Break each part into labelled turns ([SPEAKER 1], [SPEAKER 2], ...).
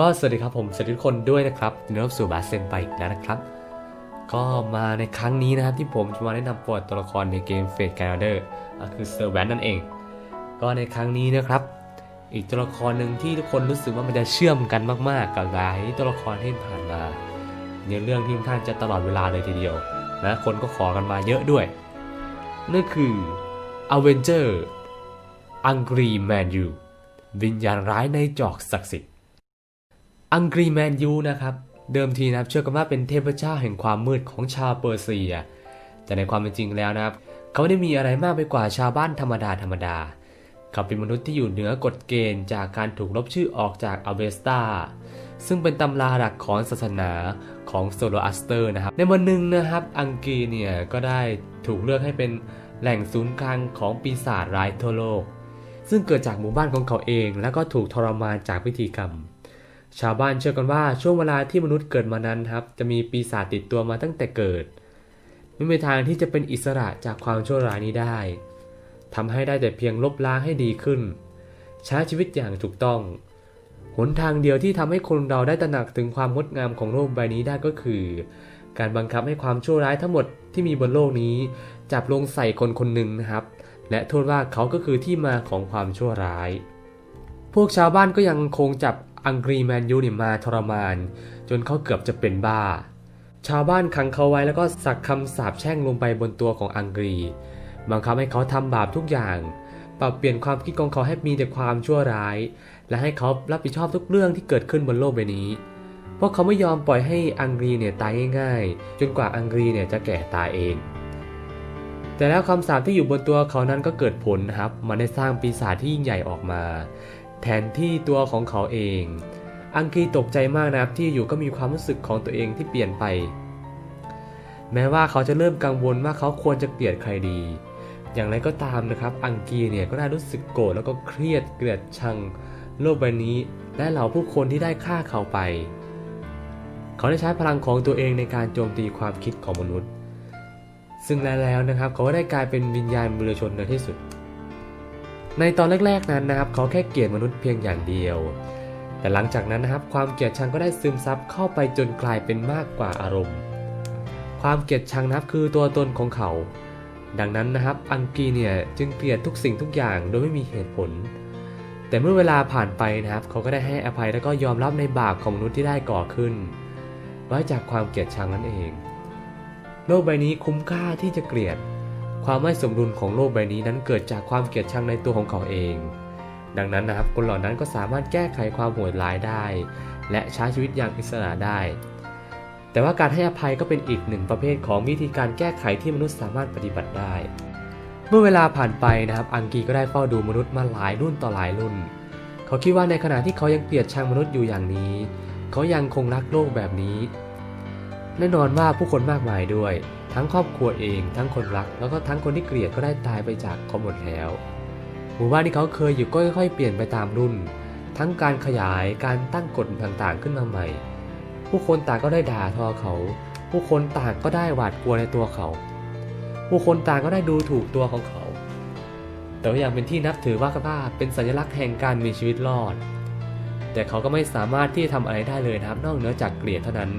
[SPEAKER 1] ก็สวัสดีครับผมสวัสดีทุกคนด้วยนะครับยินดีต้อนรับสู่บาสเซนไปอีกแล้วนะครับ ก็มาในครั้งนี้นะครับที่ผมจะมาแนะนำประวัติตัวละครในเกมเฟ e แก r เดอร์คือเซอร์แวนนั่นเอง ก็ในครั้งนี้นะครับ อีกตัวละครหนึ่งที่ทุกคนรู้สึกว่ามันจะเชื่อมกันมากๆ กับหลายตัวละครที่ผ่านมาในเรื่องที่ค่อนข้างจะตลอดเวลาเลยทีเดียวและคนก็ขอกันมาเยอะด้วย นั่นคือ Avenger Angry Man U วิญญาณร้ายในจอกศักดิ์สิทธิ์ อังกรีแมนยูนะครับ เดิมทีนะครับเชื่อกันว่าเป็นเทพเจ้าแห่งความมืดของชาวเปอร์เซีย แต่ในความเป็นจริงแล้วนะครับ เขาไม่ได้มีอะไรมากไปกว่าชาวบ้านธรรมดาธรรมดา เขาเป็นมนุษย์ที่อยู่เหนือกฎเกณฑ์จากการถูกลบชื่อออกจากอเวสตาซึ่งเป็นตำราหลักของศาสนาของโซโลอัสเตอร์นะครับ ในวันหนึ่งนะครับ อังกีเนี่ยก็ได้ถูกเลือกให้เป็นแหล่งศูนย์กลางของปีศาจร้ายทั่วโลก ซึ่งเกิดจากหมู่บ้านของเขาเอง แล้วก็ถูกทรมานจากพิธีกรรม ชาวบ้านเชื่อกันว่าช่วงเวลาที่มนุษย์เกิดมานั้นครับ จะมีปีศาจติดตัวมาตั้งแต่เกิด ไม่มีทางที่จะเป็นอิสระจากความชั่วร้ายนี้ได้ทำให้ได้แต่เพียงลบล้างให้ดีขึ้น ใช้ชีวิตอย่างถูกต้อง หนทางเดียวที่ทำให้คนเราได้ตระหนักถึงความงดงามของโลกใบนี้ได้ก็คือ การบังคับให้ความชั่วร้ายทั้งหมดที่มีบนโลกนี้ จับลงใส่คนคนหนึ่งนะครับ และโทษว่าเขาก็คือที่มาของความชั่วร้าย พวกชาวบ้านก็ยังคงจับ อังกรีแมนยูเนี่ยมาทรมาน จนเขาเกือบจะเป็นบ้า ชาวบ้านขังเขาไว้แล้วก็สักคำสาปแช่งลงไปบนตัวของอังกรีบังคับให้เขาทำบาปทุกอย่างปรับเปลี่ยนความคิดของเขาให้มีแต่ความชั่วร้าย และให้เขารับผิดชอบทุกเรื่องที่เกิดขึ้นบนโลกใบนี้เพราะเขาไม่ยอมปล่อยให้อังกรีเนี่ยตายง่ายๆ จนกว่าอังกรีเนี่ยจะแก่ตายเอง แต่แล้วคำสาปที่อยู่บนตัวเขานั้นก็เกิดผลนะครับ มันได้สร้างปีศาจที่ยิ่งใหญ่ออกมา แทนที่ตัวของเขาเอง อังกีตกใจมากนะครับที่อยู่ก็มีความรู้สึกของตัวเองที่เปลี่ยนไป แม้ว่าเขาจะเริ่มกังวลว่าเขาควรจะเกลียดใครดี อย่างไรก็ตามนะครับ อังกีเนี่ยก็ได้รู้สึกโกรธแล้วก็เครียดเกลียดชังโลกใบนี้ และเหล่าผู้คนที่ได้ฆ่าเขาไป เขาได้ใช้พลังของตัวเองในการโจมตีความคิดของมนุษย์ ซึ่งแล้วนะครับเขาก็ได้กลายเป็นวิญญาณมือชนในที่สุด ในตอนแรกๆนั้นนะครับ เขาแค่เกลียดมนุษย์เพียงอย่างเดียว แต่หลังจากนั้นนะครับ ความเกลียดชังก็ได้ซึมซับเข้าไปจนกลายเป็นมากกว่าอารมณ์ ความเกลียดชังนะครับคือตัวตนของเขา ดังนั้นนะครับ อังกีเนี่ยจึงเกลียดทุกสิ่งทุกอย่างโดยไม่มีเหตุผล แต่เมื่อเวลาผ่านไปนะครับ เขาก็ได้ให้อภัยแล้วก็ยอมรับในบาปของมนุษย์ที่ได้ก่อขึ้น ไว้จากความเกลียดชังนั่นเอง โลกใบนี้คุ้มค่าที่จะเกลียด ความไม่สมดุลของโลกใบนี้นั้นเกิดจากความเกลียดชังในตัวของเขาเอง ดังนั้นนะครับคนเหล่านั้นก็สามารถแก้ไขความโหดร้ายได้ และใช้ชีวิตอย่างอิสระได้ แต่ว่าการให้อภัยก็เป็นอีกหนึ่งประเภทของวิธีการแก้ไขที่มนุษย์สามารถปฏิบัติได้ เมื่อเวลาผ่านไปนะครับอังกีก็ได้เฝ้าดูมนุษย์มาหลายรุ่นต่อหลายรุ่น เขาคิดว่าในขณะที่เขายังเกลียดชังมนุษย์อยู่อย่างนี้ เขายังคงรักโลกแบบนี้ แน่นอนว่าผู้คนมากมายด้วย ทั้งครอบครัวเอง ทั้งคนรัก แล้วก็ทั้งคนที่เกลียดก็ได้ตายไปจากเขาหมดแล้ว หมู่บ้านที่เขาเคยอยู่ก็ค่อยๆเปลี่ยนไปตามรุ่น ทั้งการขยายการตั้งกฎต่างๆขึ้นมาใหม่ ผู้คนต่างก็ได้ด่าทอเขา ผู้คนต่างก็ได้หวาดกลัวในตัวเขา ผู้คนต่างก็ได้ดูถูกตัวของเขา แต่ก็ยังเป็นที่นับถือว่ากันว่าเป็นสัญลักษณ์แห่งการมีชีวิตรอด แต่เขาก็ไม่สามารถที่จะทำอะไรได้เลยนะครับ นอกเหนือจากเกลียดเท่านั้น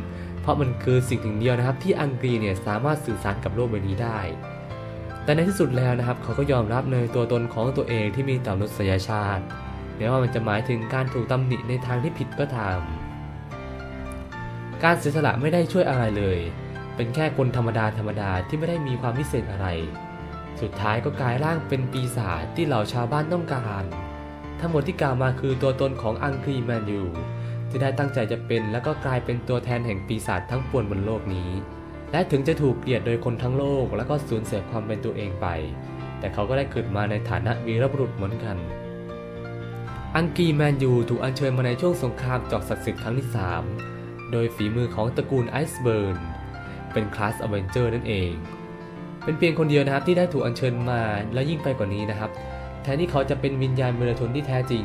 [SPEAKER 1] ราะมันคือสิ่งหนึ่งเดียวนะครับ ที่อังกฤษเนี่ยสามารถสื่อสารกับโลกใบนี้ได้ แต่ในที่สุดแล้วนะครับ เขาก็ยอมรับในตัวตนของตัวเองที่มีต่อมนุษยชาติแม้ว่ามันจะหมายถึงการถูกตำหนิในทางที่ผิดก็ตาม การเสียสละไม่ได้ช่วยอะไรเลย เป็นแค่คนธรรมดาธรรมดาที่ไม่ได้มีความพิเศษอะไร สุดท้ายก็กลายร่างเป็นปีศาจที่เหล่าชาวบ้านต้องการ ทั้งหมดที่กล่าวมาคือตัวตนของอังกรีแมนยู ที่ได้ตั้งใจจะเป็นแล้วก็กลายเป็นตัวแทนแห่งปีศาจทั้งปวงบนโลกนี้ และถึงจะถูกเกลียดโดยคนทั้งโลก แล้วก็สูญเสียความเป็นตัวเองไป แต่เขาก็ได้เกิดมาในฐานะวีรบุรุษเหมือนกัน อังกีแมนยูถูกอัญเชิญมาในช่วงสงครามจอกศักดิ์สิทธิ์ครั้งที่ 3 โดยฝีมือของตระกูลไอซ์เบิร์นเป็นคลาสอเวนเจอร์นั่นเอง เป็นเพียงคนเดียวนะครับที่ได้ถูกอัญเชิญมาและยิ่งไปกว่านี้นะครับ แทนที่เขาจะเป็นวิญญาณเมลาทนที่แท้จริง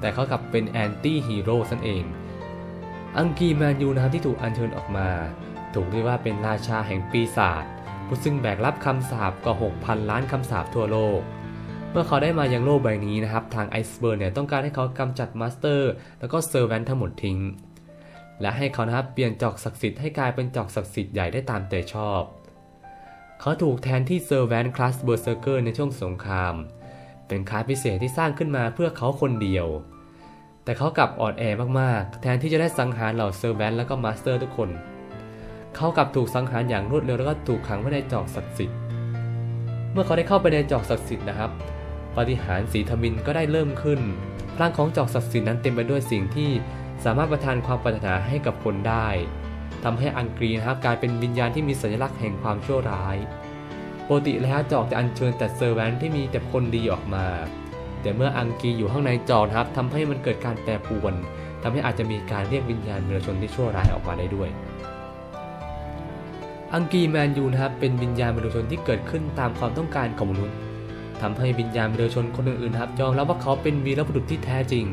[SPEAKER 1] แต่เขากลับเป็นแอนตี้ฮีโร่นั่นเอง อังกีแมนยูนะครับที่ถูกอัญเชิญออกมา ถูกเรียกว่าเป็นราชาแห่งปีศาจผู้ซึ่งแบกรับคำสาปกว่า 6,000 ล้านคำสาปทั่วโลก เมื่อเขาได้มายังโลกใบนี้นะครับ ทางไอซ์เบิร์นเนี่ยต้องการให้เขากำจัดมาสเตอร์ แล้วก็เซอร์แวนทั้งหมดทิ้ง และให้เขานะครับเปลี่ยนจอกศักดิ์สิทธิ์ให้กลายเป็นจอกศักดิ์สิทธิ์ใหญ่ได้ตามใจชอบ เขาถูกแทนที่เซอร์แวนคลาสเบอร์เซอร์เกอร์ในช่วงสงคราม เป็นคลาสพิเศษที่สร้างขึ้นมาเพื่อเขาคนเดียว แต่เขากลับอ่อนแอมากๆ แทนที่จะได้สังหารเหล่าเซอร์แวนแล้วก็มาสเตอร์ทุกคน เขากลับถูกสังหารอย่างรวดเร็วแล้วก็ถูกขังไว้ในจอกศักดิ์สิทธิ์ เมื่อเขาได้เข้าไปในจอกศักดิ์สิทธิ์นะครับ ปฏิหารสีทมินก็ได้เริ่มขึ้น พลังของจอกศักดิ์สิทธิ์นั้นเต็มไปด้วยสิ่งที่สามารถประทานความปรารถนาให้กับคนได้ทำให้อังกรีนะครับกลายเป็นวิญญาณที่มีสัญลักษณ์แห่งความชั่วร้าย ปกติแล้วจอกจะอัญเชิญแต่เซอร์แวนที่มีแต่คนดีออกมา แต่เมื่ออังกีอยู่ข้างในจอกครับทำให้มันเกิดการแปรปรวนทำให้อาจจะมีการเรียกวิญญาณเมรชนที่ชั่วร้ายออกมาได้ด้วย อังกีแมนยูนะครับเป็นวิญญาณมนุษยชนที่เกิดขึ้นตามความต้องการของมนุษย์ทำให้วิญญาณมนุษยชนคนอื่นๆครับยอมรับว่าเขาเป็นวีรบุรุษที่แท้จริง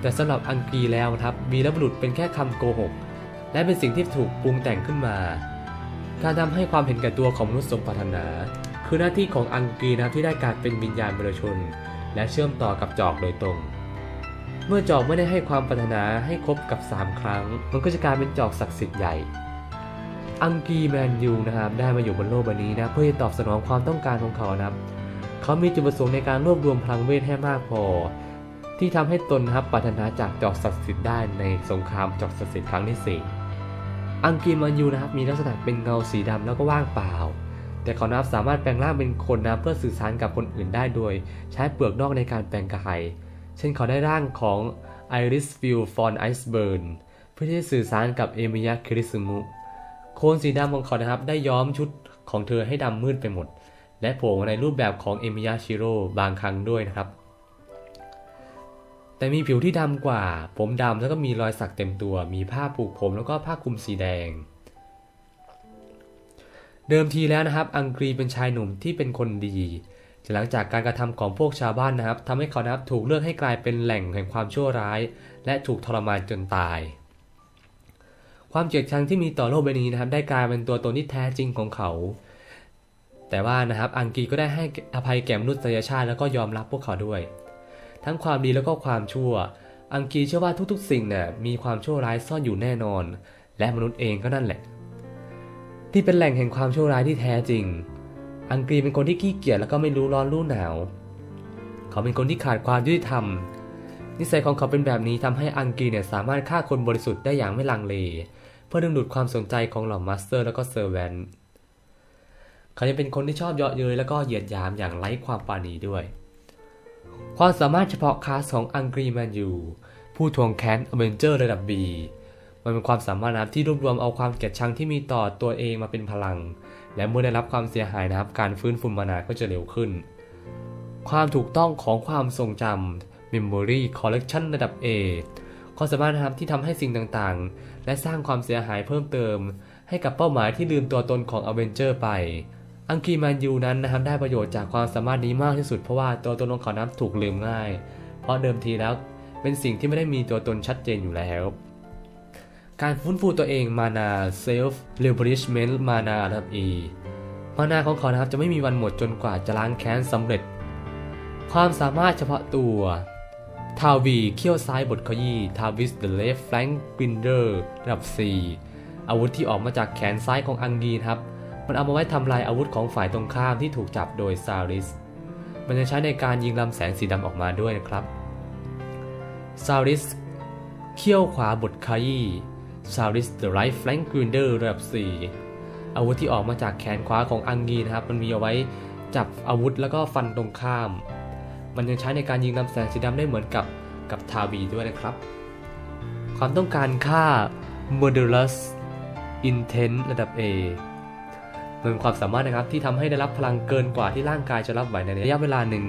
[SPEAKER 1] แต่สำหรับอังกีแล้วครับวีรบุรุษเป็นแค่คำโกหกและเป็นสิ่งที่ถูกปรุงแต่งขึ้นมา การทำให้ความเห็นแก่ตัวของมนุษย์สมปรารถนา คือหน้าที่ของอังกีนะครับที่ได้การเป็นวิญญาณมนุษย์ชน และเชื่อมต่อกับจอกโดยตรง เมื่อจอกไม่ได้ให้ความปรารถนาให้ครบกับ 3 ครั้ง มันก็จะกลายเป็นจอกศักดิ์สิทธิ์ใหญ่ อังกีแมนยูนะครับได้มาอยู่บนโลกใบนี้นะเพื่อจะตอบสนองความต้องการของเขานะครับเขามีจุดประสงค์ในการรวบรวมพลังเวทให้มากพอ ที่ทำให้ตนนะครับปรารถนาจากจอกศักดิ์สิทธิ์ได้ในสงครามจอกศักดิ์สิทธิ์ครั้งที่สี่ อังกีแมนยูนะครับมีลักษณะเป็นเงาสีดำแล้วก็ว่างเปล่า แต่เขานะครับสามารถแปลงร่างเป็นคนนะเพื่อสื่อสารกับคนอื่นได้โดย ใช้เปลือกนอกในการแปลงกาย เช่นเขาได้ร่างของไอริสฟิลฟอนไอซ์เบิร์นเพื่อที่จะสื่อสารกับเอมิยะคริสมุโคนสีดำของเขานะครับได้ย้อมชุดของเธอให้ดำมืดไปหมด และโผล่ในรูปแบบของเอมิยาชิโร่บางครั้งด้วยนะครับ แต่มีผิวที่ดำกว่า ผมดำแล้วก็มีรอยสักเต็มตัว มีผ้าผูกผมแล้วก็ผ้าคลุมสีแดง เดิมทีแล้วนะครับ อังกรีเป็นชายหนุ่มที่เป็นคนดีแต่หลังจากการกระทำของพวกชาวบ้านนะครับทำให้เขานะครับถูกเลือกให้กลายเป็นแหล่งแห่งความชั่วร้าย และถูกทรมานจนตาย ความเกลียดชังที่มีต่อโลกใบนี้นะครับ ได้กลายเป็นตัวตนที่แท้จริงของเขา แต่ว่านะครับอังกีก็ได้ให้อภัยแก่มนุษยชาติแล้วก็ยอมรับพวกเขาด้วย ทั้งความดีแล้วก็ความชั่ว อังกีเชื่อว่าทุกๆ สิ่งเนี่ยมีความชั่วร้ายซ่อนอยู่แน่นอน และมนุษย์เองก็นั่นแหละ ที่เป็นแหล่งแห่งความชั่วร้ายที่แท้จริง อังกีเป็นคนที่ขี้เกียจแล้วก็ไม่รู้ร้อนรู้หนาว เขาเป็นคนที่ขาดความยุติธรรม นิสัยของเขาเป็นแบบนี้ทำให้อังกีเนี่ยสามารถฆ่าคนบริสุทธิ์ได้อย่างไม่ลังเล เพื่อดึงดูดความสนใจของเหล่ามาสเตอร์ แล้วก็เซอร์แวนต์เขายังเป็นคนที่ชอบเยาะเย้ยแล้วก็เหยียดยามอย่างไร้ความปราณีด้วย ความสามารถเฉพาะคลาสของอังกรีแมนยูผู้ทวงแค้นอเวนเจอร์ระดับ B มันเป็นความสามารถนะครับที่รวบรวมเอาความเกลียดชังที่มีต่อตัวเองมาเป็นพลัง และเมื่อได้รับความเสียหายนะครับ การฟื้นฟูมานาก็จะเร็วขึ้น ความถูกต้องของความทรงจำ Memory Collection ระดับ A ความสามารถนะครับที่ทำให้สิ่งต่างๆ และสร้างความเสียหายเพิ่มเติม ให้กับเป้าหมายที่ลืมตัวตนของอเวนเจอร์ไป อังกีแมนยูนั้นนะครับได้ประโยชน์จากความสามารถนี้มากที่สุดเพราะว่าตัวตนของเขานั้นถูกลืมง่าย เพราะเดิมทีแล้วเป็นสิ่งที่ไม่ได้มีตัวตนชัดเจนอยู่แล้ว การฟื้นฟูตัวเองมานา Self Replenishment มานาระดับ E มานาของเขานะครับจะไม่มีวันหมดจนกว่าจะล้างแค้นสำเร็จ ความสามารถเฉพาะตัวทาวีเขี้ยวซ้ายบทขยี้ทาวิสเดอะเลฟแฟลงกรินเดอร์ระดับ 4 อาวุธที่ออกมาจากแขนซ้ายของอังกีครับ มันเอามาไว้ทำลายอาวุธของฝ่ายตรงข้ามที่ถูกจับโดยซาริส มันจะใช้ในการยิงลำแสงสีดำออกมาด้วยนะครับซาริสเขี้ยวขวาบทขยี้ซาริสเดอะไรฟ์แฟลงกรินเดอร์ระดับ 4 อาวุธที่ออกมาจากแขนขวาของอังกีนะครับ มันมีเอาไว้จับอาวุธแล้วก็ฟันตรงข้าม มันยังใช้ในการยิงลำแสงสีดำได้เหมือนกับกับทาวีด้วยนะครับ ความต้องการค่า Murderous Intent ระดับ A มันเป็นความสามารถนะครับที่ทำให้ได้รับพลังเกินกว่าที่ร่างกายจะรับไหวในระยะเวลาหนึ่ง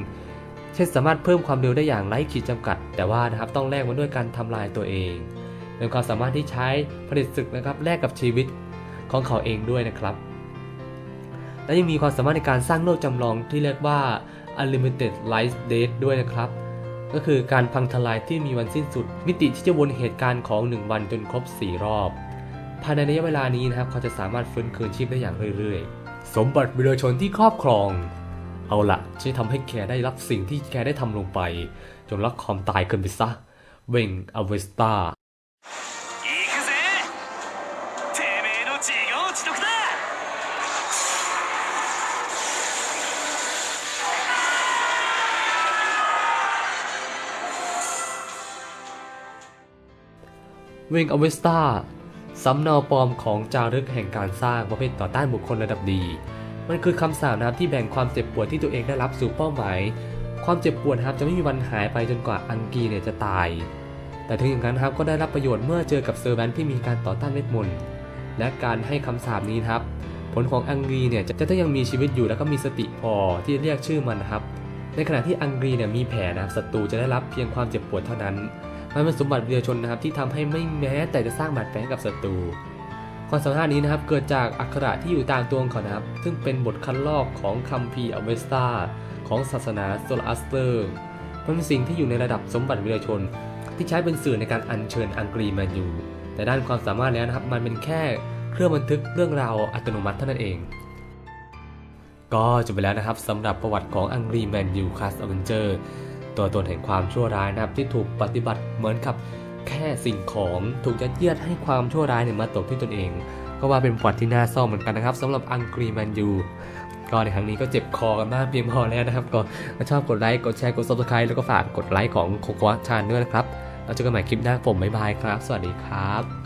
[SPEAKER 1] เช่นสามารถเพิ่มความเร็วได้อย่างไร้ขีดจำกัด แต่ว่านะครับต้องแลกมาด้วยการทำลายตัวเองเป็นความสามารถที่ใช้ผลิตศึกนะครับแลกกับชีวิตของเขาเองด้วยนะครับ และยังมีความสามารถในการสร้างโลกจำลองที่เรียกว่า Unlimited Life Date ด้วยนะครับ ก็คือการพังทลายที่มีวันสิ้นสุด มิติที่จะวนเหตุการณ์ของ 1 วันจนครบ 4 รอบ ภายในระยะเวลานี้นะครับเขาจะสามารถฟื้นคืนชีพได้อย่างเรื่อยๆ สมบัติวิรชนที่ครอบครอง เอาละฉันทำให้แคร์ได้รับสิ่งที่แคร์ได้ทำลงไป จนรักความตายเกินไปซะ เวงอเวสตาเวงอเวสตา สำเนาปลอมของจารึกแห่งการสร้างประเภทต่อต้านบุคคลระดับดี มันคือคำสาปนะครับที่แบ่งความเจ็บปวดที่ตัวเองได้รับสู่เป้าหมาย ความเจ็บปวดครับจะไม่มีวันหายไปจนกว่าอังกีเนี่ยจะตาย แต่ถึงอย่างนั้นครับก็ได้รับประโยชน์เมื่อเจอกับเซอร์แวนที่มีการต่อต้านเวทมนต์และการให้คำสาปนี้ครับ ผลของอังกีเนี่ยจะต้องยังมีชีวิตอยู่แล้วก็มีสติพอที่จะเรียกชื่อมันครับ ในขณะที่อังกีเนี่ยมีแผลนะครับศัตรูจะได้รับเพียงความเจ็บปวดเท่านั้น มันเป็นสมบัติวิทยาชนนะครับที่ทำให้ไม่แม้แต่จะสร้างบาดแผลให้กับศัตรูความสามารถนี้นะครับเกิดจากอักขระที่อยู่ตามตัวของเขานะครับ ซึ่งเป็นบทคัดลอกของคัมภีร์อเวสตาของศาสนาโซลาสเตอร์มันเป็นสิ่งที่อยู่ในระดับสมบัติวิทยาชน ที่ใช้เป็นสื่อในการอัญเชิญอังกรีมาอยู่ แต่ด้านความสามารถแล้วนะครับมันเป็นแค่เครื่องบันทึกเรื่องราวอัตโนมัติเท่านั้นเอง ก็จบไปแล้วนะครับสำหรับประวัติของอังกรีแมนยูคลาสอเวนเจอร์ ตัวตนแห่งความชั่วร้ายนะครับที่ถูกปฏิบัติเหมือนกับแค่สิ่งของถูกยัดเยียดให้ความชั่วร้ายเนี่ยมาตกที่ตนเอง ก็ว่าเป็นประวัติที่น่าเศร้าเหมือนกันนะครับสำหรับอังกรีแมนยูก็ในครั้งนี้ก็เจ็บคอกันมากเพียงพอแล้วนะครับ ก็ถ้าชอบกดไลค์กดแชร์กด subscribe แล้วก็ฝากกดไลค์ของโคโค่ชานด้วยนะครับเราเจอกันใหม่คลิปหน้าผมบ๊ายบายครับ สวัสดีครับ